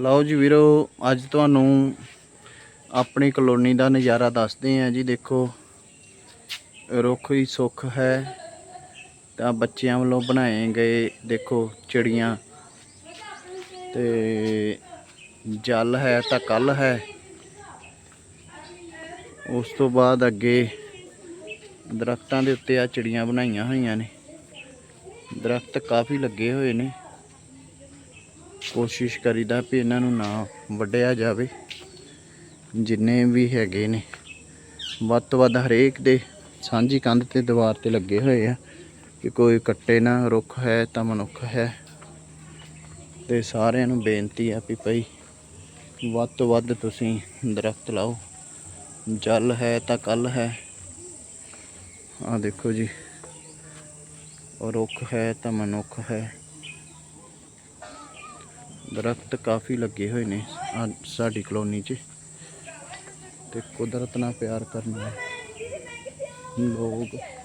ਲਓ ਜੀ ਵੀਰੋ, ਅੱਜ ਤੁਹਾਨੂੰ ਆਪਣੀ ਕਲੋਨੀ ਦਾ ਨਜ਼ਾਰਾ ਦੱਸਦੇ ਆਂ ਜੀ। ਦੇਖੋ, ਰੁੱਖ ਹੀ ਸੁੱਖ ਹੈ। ਤਾਂ ਬੱਚਿਆਂ ਵੱਲੋਂ ਬਣਾਏ ਗਏ, ਦੇਖੋ, ਚਿੜੀਆਂ। ਤੇ ਜਲ ਹੈ ਤਾਂ ਕੱਲ ਹੈ। ਉਸ ਤੋਂ ਬਾਅਦ ਅੱਗੇ ਦਰਖਤਾਂ ਦੇ ਉੱਤੇ ਆ ਚਿੜੀਆਂ ਬਣਾਈਆਂ ਹੋਈਆਂ ਨੇ। ਦਰਖਤ ਕਾਫੀ ਲੱਗੇ ਹੋਏ ਨੇ। ਕੋਸ਼ਿਸ਼ ਕਰੀਦਾ ਵੀ ਇਹਨਾਂ ਨੂੰ ਨਾ ਵੱਢਿਆ ਜਾਵੇ। ਜਿੰਨੇ ਵੀ ਹੈਗੇ ਨੇ, ਵੱਧ ਤੋਂ ਵੱਧ ਹਰੇਕ ਦੇ ਸਾਂਝੀ ਕੰਧ ਤੇ ਦੀਵਾਰ ਤੇ ਲੱਗੇ ਹੋਏ ਆ ਕਿ ਕੋਈ ਕੱਟੇ ਨਾ ਰੁੱਖ ਹੈ ਤਾਂ ਮਨੁੱਖ ਹੈ। ਤੇ ਸਾਰਿਆਂ ਨੂੰ ਬੇਨਤੀ ਆ ਵੀ ਭਈ ਵੱਧ ਤੋਂ ਵੱਧ ਤੁਸੀਂ ਦਰਖਤ ਲਾਓ। ਜਲ ਹੈ ਤਾਂ ਕੱਲ ਹੈ। ਆ ਦੇਖੋ ਜੀ। ਰੁੱਖ ਹੈ ਤਾਂ ਮਨੁੱਖ ਹੈ। ਦਰਖਤ ਕਾਫੀ ਲੱਗੇ ਹੋਏ ਨੇ ਆ ਸਾਡੀ ਕਲੋਨੀ 'ਚ। ਤੇ ਕੁਦਰਤ ਨਾਲ ਪਿਆਰ ਕਰਨ ਲੋਕ